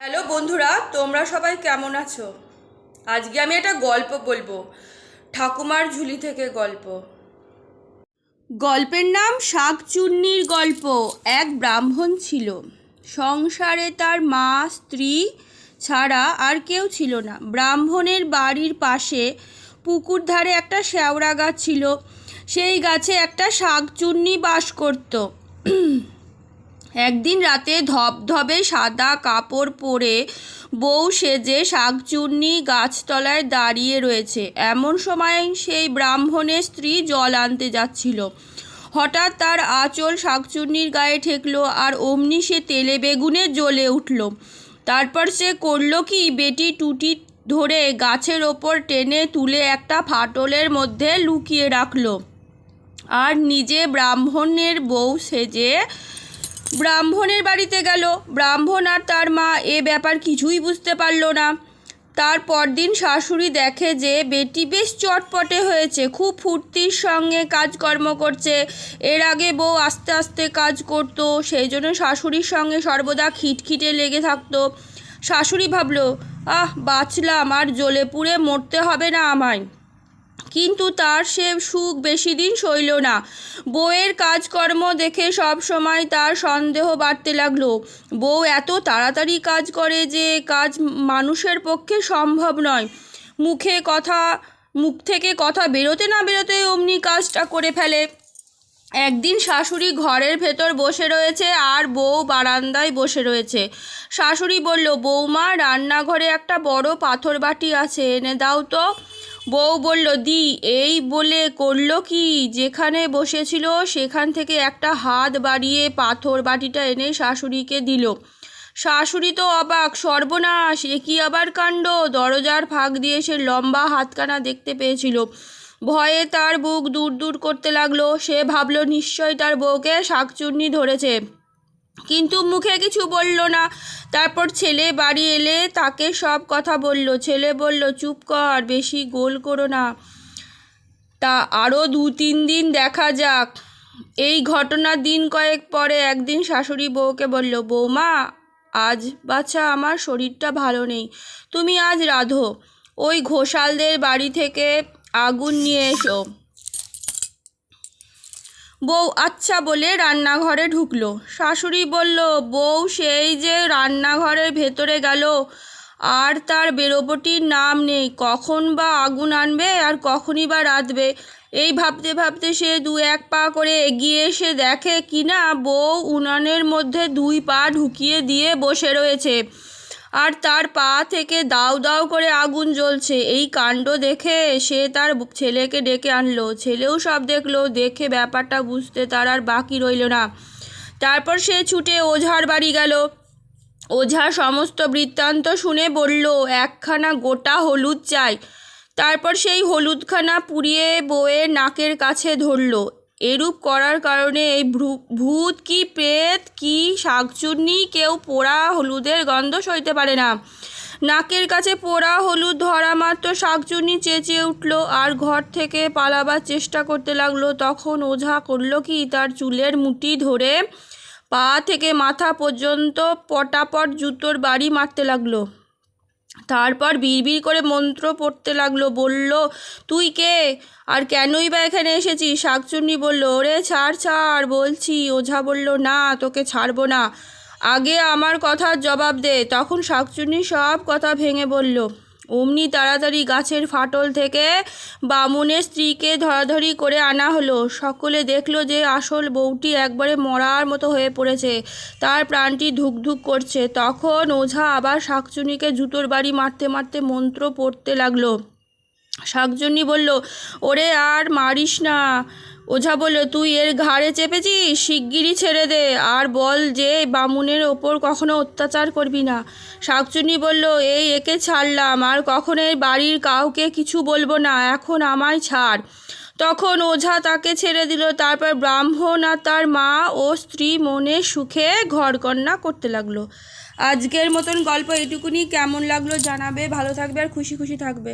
Hello বন্ধুরা, তোমরা সবাই কেমন আছো? আজকে আমি একটা গল্প বলব, ঠাকুমার ঝুলি থেকে গল্প। গল্পের নাম শাকচুন্নির গল্প। এক ব্রাহ্মণ ছিল। সংসারে তার মা, স্ত্রী ছাড়া আর কেউ ছিল না। ব্রাহ্মণের বাড়ির পাশে পুকুর ধারে একটা শ্যাওড়া গাছ ছিল। সেই গাছে একটা শাকচুন্নি বাস করতো। একদিন রাতে ধবধবে সাদা কাপড় পরে বউ সেজে শাকচুন্নি গাছতলায় দাঁড়িয়ে রয়েছে। এমন সময় সেই ব্রাহ্মণের স্ত্রী জল আনতে যাচ্ছিল। হঠাৎ তার আঁচল শাকচুন্নির গায়ে ঠেকলো আর অমনি সে তেলে বেগুনে জ্বলে উঠল। তারপর সে করল কি, বেটি টুটি ধরে গাছের ওপর টেনে তুলে একটা ফাটলের মধ্যে লুকিয়ে রাখল। আর নিজে ব্রাহ্মণের বউ সেজে ব্রাহ্মণের বাড়িতে গেল। ব্রাহ্মণ আর তার মা এ ব্যাপার কিছুই বুঝতে পারল না। তার পরদিন শাশুড়ি দেখে যে বেটি বেশ চটপটে হয়েছে, খুব ফুর্তির সঙ্গে কাজকর্ম করছে। এর আগে বউ আস্তে আস্তে কাজ করতো, সেই জন্য শাশুড়ির সঙ্গে সর্বদা খিটখিটে লেগে থাকতো। শাশুড়ি ভাবল, আহ, বাঁচলাম, আর জ্বলে পুড়ে মরতে হবে না আমায়। কিন্তু তার সে সুখ বেশি দিন সইল না। বউয়ের কাজকর্ম দেখে সব সময় তার সন্দেহ বাড়তে লাগল। বউ এত তাড়াতাড়ি কাজ করে যে কাজ মানুষের পক্ষে সম্ভব নয়। মুখে কথা, মুখ থেকে কথা বেরোতে না বেরোতে অমনি কাজটা করে ফেলে। একদিন শাশুড়ি ঘরের ভেতর বসে রয়েছে আর বউ বারান্দায় বসে রয়েছে। শাশুড়ি বলল বৌমা রান্নাঘরে একটা বড় পাথর বাটি আছে, এনে দাও তো। বউ বলল, দি, এই বলে করল কি? যেখানে বসেছিল সেখান থেকে একটা হাত বাড়িয়ে পাথর বাটিটা এনে শাশুড়িকে দিল। শাশুড়ি তো অবাক, সর্বনাশ, এ কি আবার কাণ্ড? দরজার ফাঁক দিয়ে সে লম্বা হাতখানা দেখতে পেয়েছিল। ভয়ে তার বুক দূর দূর করতে লাগল। সে ভাবলো নিশ্চয় তার বউকে শাকচুন্নি ধরেছে। কিন্তু মুখে কিছু বলল না। তারপর ছেলে বাড়ি এলে তাকে সব কথা বলল। ছেলে বলল, চুপ কর, বেশি গোল করো না। তা আরও দু তিন দিন দেখা যাক। এই ঘটনার দিন কয়েক পরে একদিন শাশুড়ি বউকে বলল, বৌমা, আজ বাচ্চা আমার শরীরটা ভালো নেই। তুমি আজ রাধো। ওই ঘোষালদের বাড়ি থেকে আগুন নিয়ে এসো। বউ আচ্ছা বলে রান্নাঘরে ঢুকলো। শাশুড়ি বলল, বউ সেই যে রান্নাঘরের ভেতরে গেল, আর তার বেরোবটির নাম নেই। কখন বা আগুন আনবে আর কখনই বা রাঁধবে এই ভাবতে ভাবতে সে দু এক পা করে এগিয়ে এসে দেখে কিনা বউ উনানের মধ্যে দুই পা ঢুকিয়ে দিয়ে বসে রয়েছে। আর তার পা থেকে দাউ দাউ করে আগুন জ্বলছে। এই কাণ্ড দেখে সে তার ছেলেকে ডেকে আনলো। ছেলেও সব দেখল, দেখে ব্যাপারটা বুঝতে তার আর বাকি রইল না। তারপর সে ছুটে ওঝার বাড়ি গেল। ওঝা সমস্ত বৃত্তান্ত শুনে বলল, একখানা গোটা হলুদ চাই। তারপর সেই হলুদখানা পুড়িয়ে বয়ে নাকের কাছে ধরলো। এরূপ করার কারণে এই ভূত কি প্রেত কি শাকচুন্নি, কেউ পোড়া হলুদের গন্ধ সইতে পারে না। নাকের কাছে পোড়া হলুদ ধরা মাত্র শাকচুন্নি চেঁচিয়ে উঠল আর ঘর থেকে পালাবার চেষ্টা করতে লাগল। তখন ওঝা করল কি, তার চুলের মুটি ধরে পা থেকে মাথা পর্যন্ত পটাপট জুতোর বাড়ি মারতে লাগল। তারপর বিড়বিড় করে মন্ত্র পড়তে লাগল, বলল, তুই কে? আর কেনই বা এখানে এসেছিস? শাকচুন্নি বলল, ওরে ছাড় ছাড়, বলছি। ওঝা বলল, না, তোকে ছাড়বো না। আগে আমার কথার জবাব দে। তখন শাকচুন্নি সব কথা ভেঙে বলল অমনি তাড়াতাড়ি গাছের ফাটল থেকে বামুনের স্ত্রীকে ধরাধরি করে আনা হলো। সকলে দেখল যে আসল বউটি একবারে মরার মতো হয়ে পড়েছে। তার প্রাণটি ধুকধুক করছে। তখন ওঝা আবার শাকচুনিকে জুতোর বাড়ি মারতে মারতে মন্ত্র পড়তে লাগল। শাকচুন্নি বলল, ওরে আর মারিস না। ওঝা বলল, তুই এর ঘাড়ে চেপেছিস? শিগগিরই ছেড়ে দে। আর বল যে বামুনের ওপর কখনো অত্যাচার করবি না। শাকচুন্নি বলল, এই একে ছাড়লাম। আর কখনো এই বাড়ির কাউকে কিছু বলব না। এখন আমায় ছাড়। তখন ওঝা তাকে ছেড়ে দিল। তারপর ব্রাহ্মণ আর তার মা ও স্ত্রী মনে সুখে ঘরকন্যা করতে লাগল। আজকের মতন গল্প এটুকুনি। কেমন লাগল জানাবে। ভালো থাকবে আর খুশি খুশি থাকবে।